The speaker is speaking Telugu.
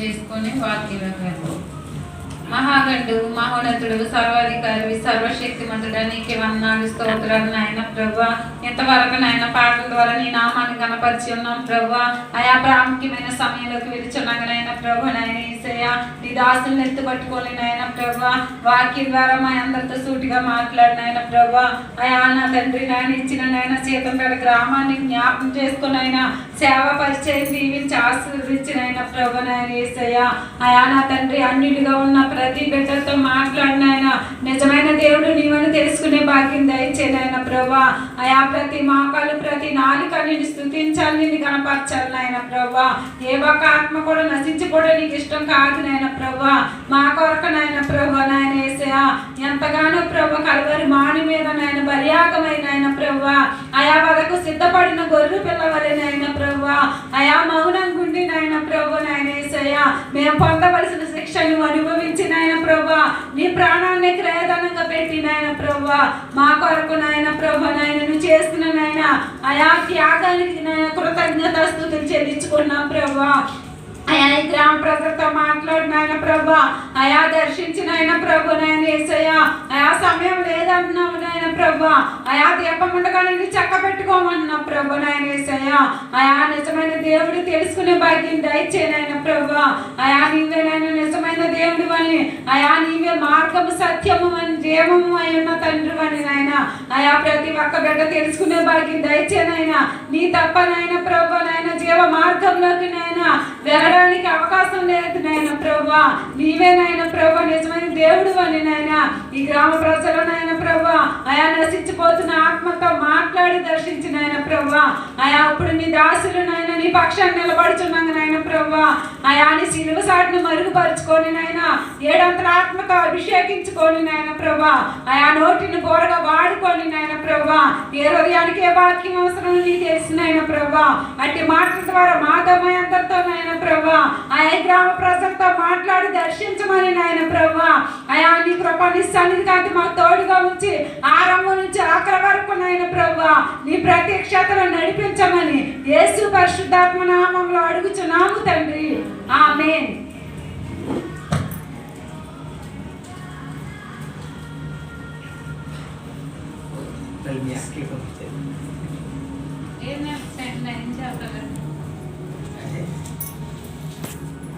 చేసుకొని వాక్యంలోకి వెళ్దాం మహాగండు మహోన్నతుడు సర్వాధికారి సర్వశక్తిమంతుడు నీకే వందనాలు స్తోత్రాలు నాయన ప్రభా. ఇంతవరకు నాయన పాటల ద్వారా నీ నామాన్ని కనపరిచి ఉన్నాం ప్రభా. ఆయా ప్రాముఖ్యమైన సమయంలోకి వెలుచున్నాగా నాయన ప్రభా. నాయన ఈసయ నీ దాసులను ఎత్తుపట్టుకోని నాయన ప్రభా. వాక్యం ద్వారా మా అందరితో సూటిగా మాట్లాడిన ఆయన ప్రభా. నా తండ్రి నాయన ఇచ్చిన నాయన సీతంపేట గ్రామాన్ని జ్ఞాపకం చేసుకుని ఆయన సేవ పరిచయం దీవించి ఆశీర్వదించిన ఆయన ప్రభు. నాయన ఈసయ ఆయా నా తండ్రి అన్నిటిగా ఉన్న ప్రతి బిడ్డతో మాట్లాడినాయన నిజమైన దేవుడు నీవని తెలుసుకునే భాగ్యం దయచేనాయన ప్రభా అయా ప్రతి మాకాలు ప్రతి నాలుక నేను స్థుతించాలి నిన్ను కనపరచాలి నాయన ప్రభా ఏ ఒక్క ఆత్మ కూడా నశించిపోవడం నీకు ఇష్టం కాదు నాయన ప్రభా మా కొరకు నాయన ప్రభా నాయన ఏసయ్య. ఎంతగానో ప్రభు కలవరి మాని మీద నాయన బలియాగమైన ఆయన ప్రభా అయా వరకు సిద్ధపడిన గొర్రె పిల్లవలే నాయన ప్రభా అయా మౌనం గుండి నాయన ప్రభు మేము పొందవలసిన శిక్షను అనుభవించిన ఆయన ప్రభా. నీ ప్రాణాన్ని క్రయదానంగా పెట్టిన ఆయన ప్రభా. మా కొరకు నాయన ప్రభా నాయన నువ్వు చేస్తున్న నాయన ఆయా త్యాగానికి నాయన కృతజ్ఞత స్థుతులు చెల్లించుకున్నాం ప్రభా. అయా ఈ గ్రామ ప్రజలతో మాట్లాడిన ఆయన ప్రభా. అయా దర్శించిన ఆయన ప్రభు నాయన ఏసయ్యా. సమయం లేదంటున్నావు నాయన ప్రభా. అయా దీపం చక్క పెట్టుకోమన్నా ప్రభు నాయన ఏసయ్య. అయా నిజమైన దేవుడు తెలుసుకునే భాగ్యం దయచేనాయన ప్రభా. అయా నీవే నాయన నిజమైన దేవుడు అని. అయా నీవే మార్గము సత్యము అని జీవము అయి ఉన్న తండ్రి అని నాయన. అయా ప్రతి ఒక్క బిడ్డ తెలుసుకునే భాగ్యం దయచేనాయన నీ తప్ప నాయన ప్రభు నాయన మార్గంలోకి నాయన వెళ్ళడానికి అవకాశం లేదు నాయన ప్రభా నీవే నాయన ప్రభా నిజమైన దేవుడు అని నాయన. ఈ గ్రామ ప్రజలు నాయన ప్రభా అయా నశించిపోతున్న ఆత్మతో దర్శించిన ఆయన ప్రవ్వా. ఆయా ఇప్పుడు నీ దాసులు నాయన నీ పక్షాన్ని నిలబడుచున్నాను నాయన ప్రవ్వా. ఆయా నీ సిలువ సాటిని మరుగుపరుచుకొని నాయన. ఏడంతల ఆత్మతో అభిషేకించుకొని నాయన ప్రవ్వా. ఆయా నోటిని బోరగా వాడుకొని నాయన ప్రవ్వా. ఏ హృదయానికి ఏ వాక్యం అవసరం నీ తెలిసిన ఆయన ప్రభా అట్టి మాటల ద్వారా మాధవమై అందరితో నాయన ప్రవ్వా. ఆయా గ్రామ ప్రజలు దర్శించమని నాయన ప్రభా. అయా నీ కృప నీ సన్నిధి కాంతి మాకు తోడుగా ఉంచి ఆరంభం నుంచి ఆఖరి వరకు నాయన ప్రభా నీ ప్రత్యక్షతను నడిపించమని యేసు పరిశుద్ధాత్మ నామంలో అడుగుచున్నాము తండ్రి. ఆమేన్. Scritto ఏం